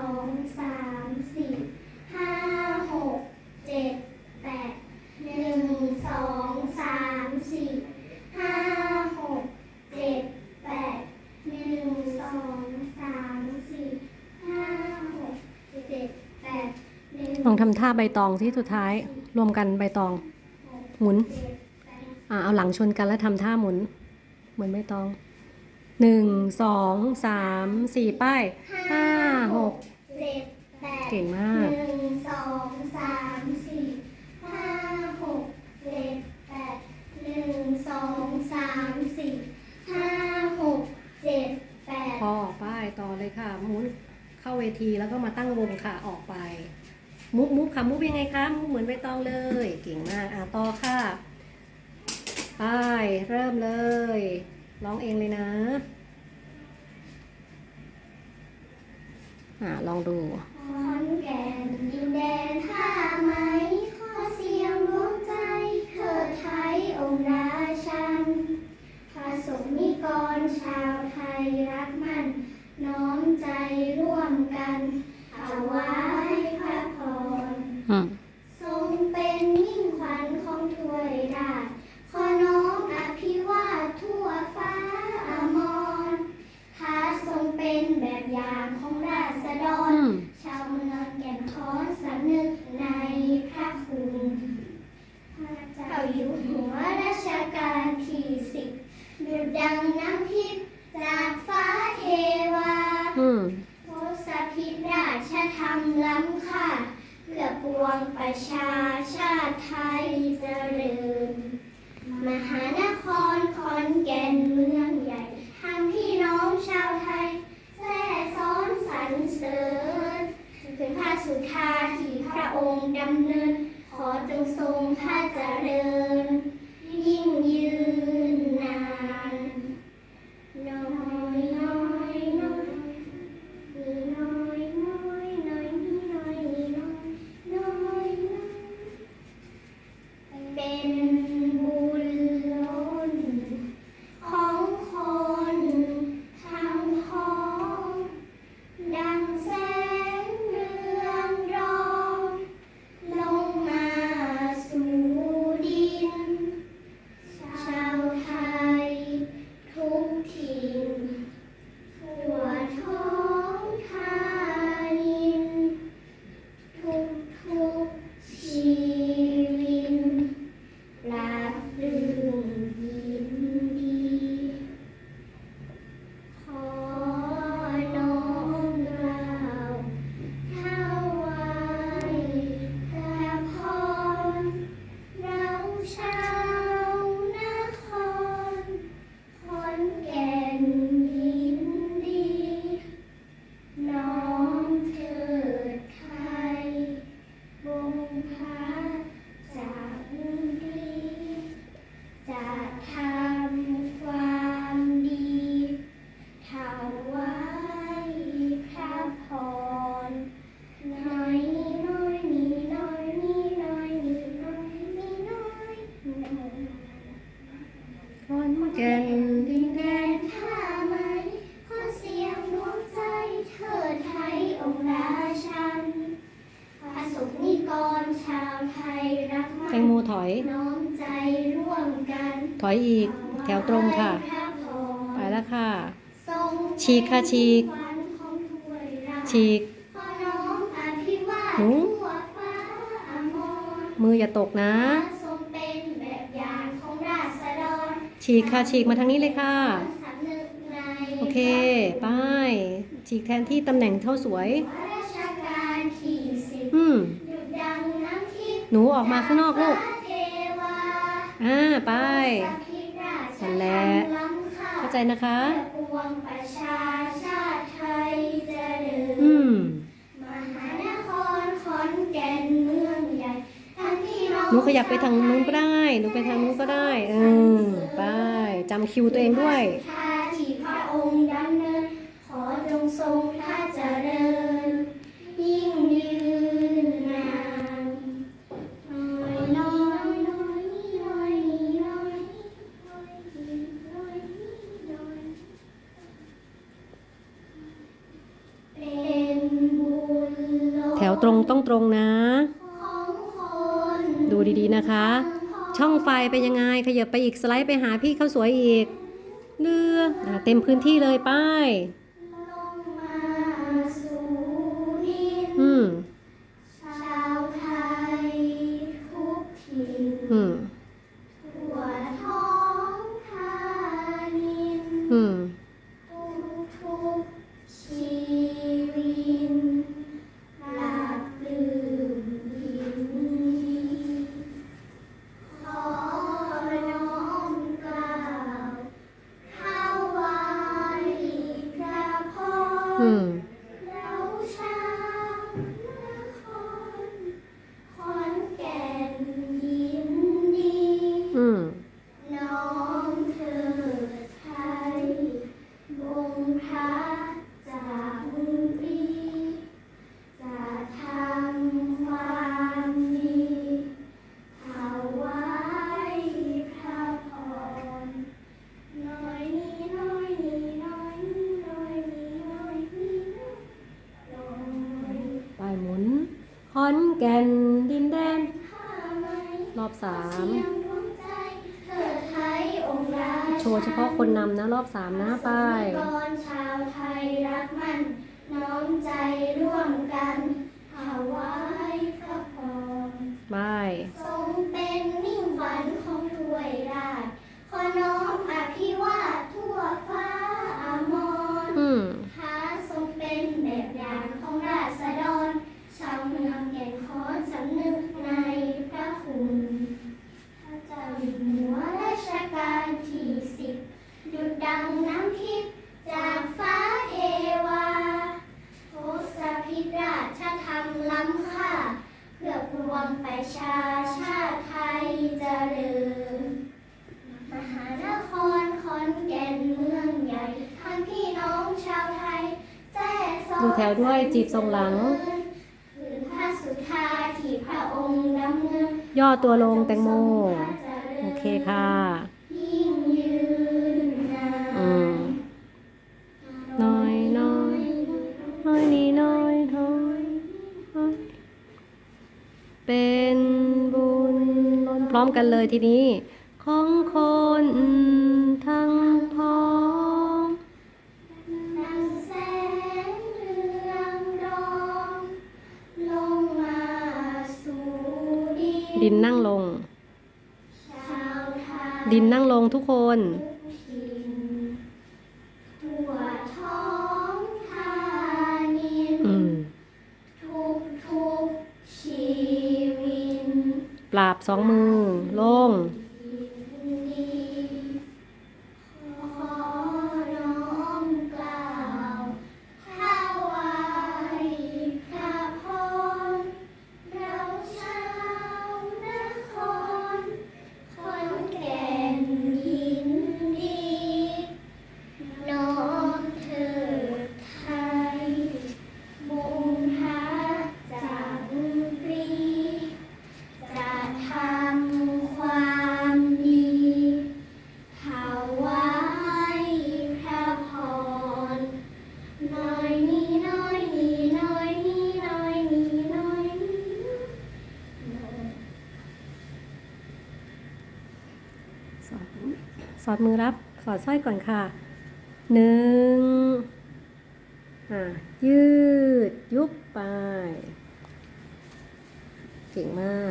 องสามสี่ห้าหกเจ็ดแปดหนึ่งสองสามสี่ห้าหกเจ็ดแปดหนึ่งสองสามสี่ห้าหกเจ็ดแปดลองทำท่าใบตองที่สุดท้ายรวมกันใบตอง หมุน อ่าเอาหลังชนกันแล้วทำท่าหมุน เหมือนใบตอง หนึ่งสองสามสี่ป้ายห้าหกเจ็ดแปดเก่งมาก หนึ่งสองสามสี่ห้าหกเจ็ดแปดหนึ่งสองสามสี่ห้าหกเจ็ดแปดพอป้ายต่อเลยค่ะหมุนเข้าเวทีแล้วก็มาตั้งวงค่ะออกไป มุกมุกค่ะมุกยังไงคะมุกเหมือนใบตองเลย เก่งมากอะต่อค่ะป้ายเริ่มเลย ร้องเองเลยนะอ่าลองดูขอนแก่นดินแดนท่าไหมขอเสียงดวงใจเถิดไทยองค์ราชันพระสงฆ์นิกรชาวไทยรักมัน น้อมใจร่วมกันถวายพระพร อืม ทรงเป็นมิ่งขวัญของถวยราชขอน้อมอภิวาททั่วฟ้าอมรท้าทรงเป็นแบบอย่างของราษฎ อื ร ม ชาวเมืองแก่นคอนสำนึกในพระคุณพระเจ้าอยู่หัวรัชกาลที่สิบ ดุจดังน้ำทิพย์จากฟ้าเทวาอืมโพสพิตราชธรรมล้ำค่าเพื่อปวงประชาชาติไทยเจริญ มหานครขอนแก่นเมืองใหญ่ทางพี่น้องชาวไทยแท้ซ้อนสรรเสริญถึงพระสุธาที่พระองค์ดำเนิน ขอจงทรงพระเจริญ เป็น อยน้อมใจร่วมกันถอยอีก แถวตรงค่ะถวายพระพรไปแล้วค่ะทรงฉีกค่ะฉีกขวัญของถ้วยราชฉีกขอน้อมอภิวาทหนูทั่วฟ้าอมรมืออย่าตกนะทรงเป็นแบบอย่างของราษฎรฉีกค่ะฉีกมาทางนี้เลยค่ะสำนึกในโอเคไป้าย ฉีกแทนที่ตำแหน่งเท่าสวยพระราชการที่สิบอืมดุจดังน้ำทิพย์หนูออกมาข้างนอกลูกฟ้าเทวา อ่า ไปสถิตราชนั่นแหละธรรมล้ำค่าเข้าใจนะคะเพื่อปวงประชาชาติไทยเจริญอืมมหานครขอนแก่นเมืองใหญ่ทั้งพี่น้องหนูขยับไปทางนู้นก็ได้ หนูไปทางนู้นก็ได้ เออ ไปจำคิวตัวเองด้วย ตรงต้องตรงนะของคนดูดีๆนะคะ ช่องไฟเป็นยังไง ขยับไปอีกสไลด์ไปหาพี่เขาวสวยอีกเรืออ่าเต็มพื้นที่เลยไป้าย うん。 แก่นดินแดนผ้าไหมรอบสามเสียงดวงใจเถิดไทยองค์ราชาโชว์เฉพาะคนนำนะ รอบสามนะไปกรชาวไทยรักมัน น้อมใจร่วมกันถวายพระพรไป ทรงเป็นมิ่งฝันของถวยราช ขอน้อมอภิวาททั่วฟ้าอามร อืม ท้าทรงเป็นแบบอย่างของราษฎร ชาวเมืองแก่นคอนสำนึกในพระคุณพระเจ้าอยู่หัวรัชกาลที่สิบดุจดังน้ำทิพย์จากฟ้าเทวาโทสพิตราชธรรมล้ำค่า เพื่อ ปวงประชาชาติไทยเจริญมหานครขอนแก่นเมืองใหญ่ท่านพี่น้องชาวไทยแจ้ซอดูแถวด้วยจีบทรงหลัง ผืนผ้าสุธาที่พระองค์ดำเนินย่อตัวลงแตงโม โอเคค่ะ กันเลยทีนี้ ของคนทั้งพ้องดังแสงเรืองรองลงมาสู่ดินดินนั่งลงชาวไทยดินนั่งลงทุกคน ปราบสองมือลง สอดมือรับสอดสร้อยก่อนค่ะหนึ่งอ่ายืดยุบไป เก่งมาก